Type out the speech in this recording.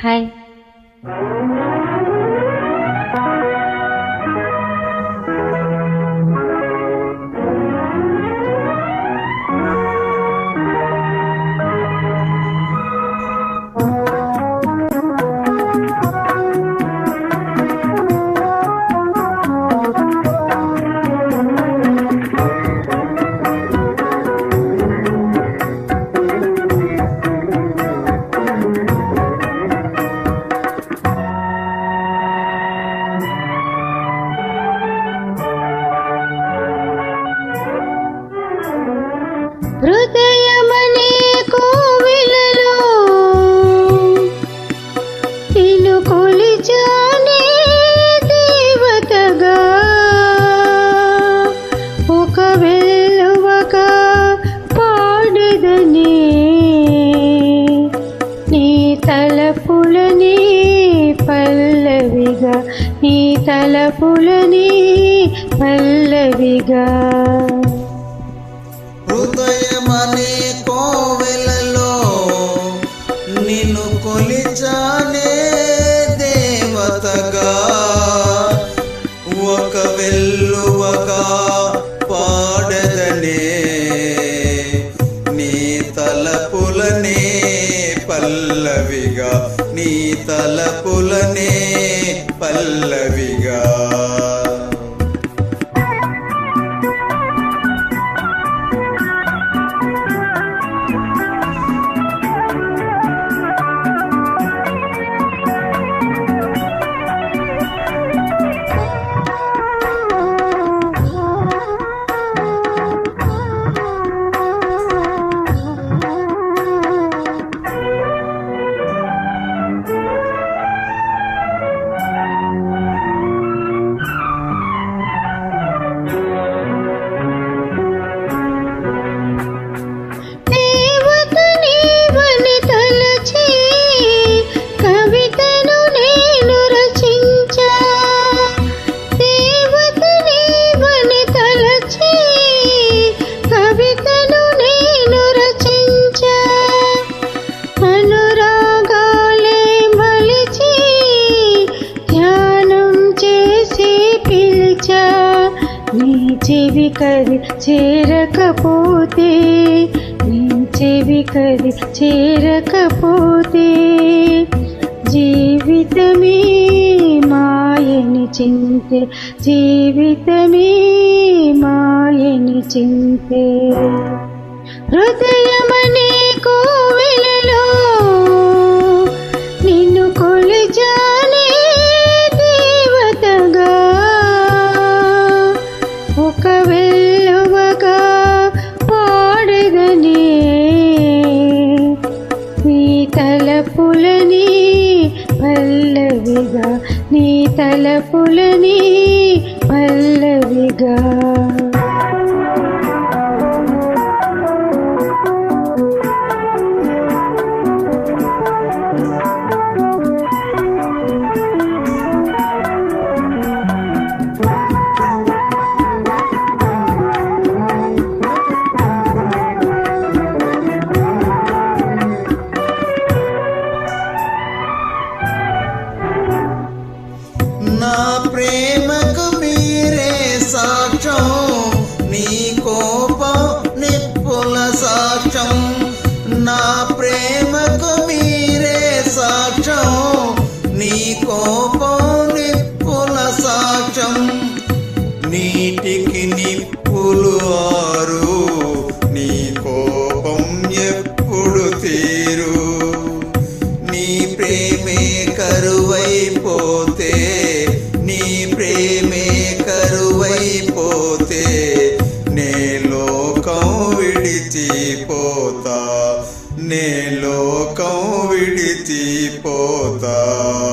开 తలపులని పల్లవిగా నీ తలపులని పల్లవిగా. హృదయమనే కోవెలలో నిన్ను కొలిచానే దేవతగా. ఒక వెల్లువగా పాడదనే నీ తలపులనే పల్లవిగా నీ తలపులనే పల్లవిగా. చెవి కది చేరకపోతే నీ చెవి కది చేరకపోతే జీవితమే మాయని చింతే జీవితమే మాయని చింతే. హృదయమనే కోవిలే తలపులని పల్లవిగా ప్రేమకు మీరే సాక్ష్యం. నీ కోపం నిప్పుల సాక్ష్యం. నా ప్రేమకు మీరే సాక్ష్యం. నీ కోపం నిప్పుల సాక్ష్యం. నీటికి నిప్పులు ఆరు. पिडिति पोता।